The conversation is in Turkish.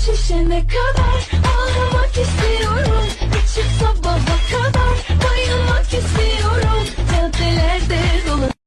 şişene kadar Ağlamak istiyorum.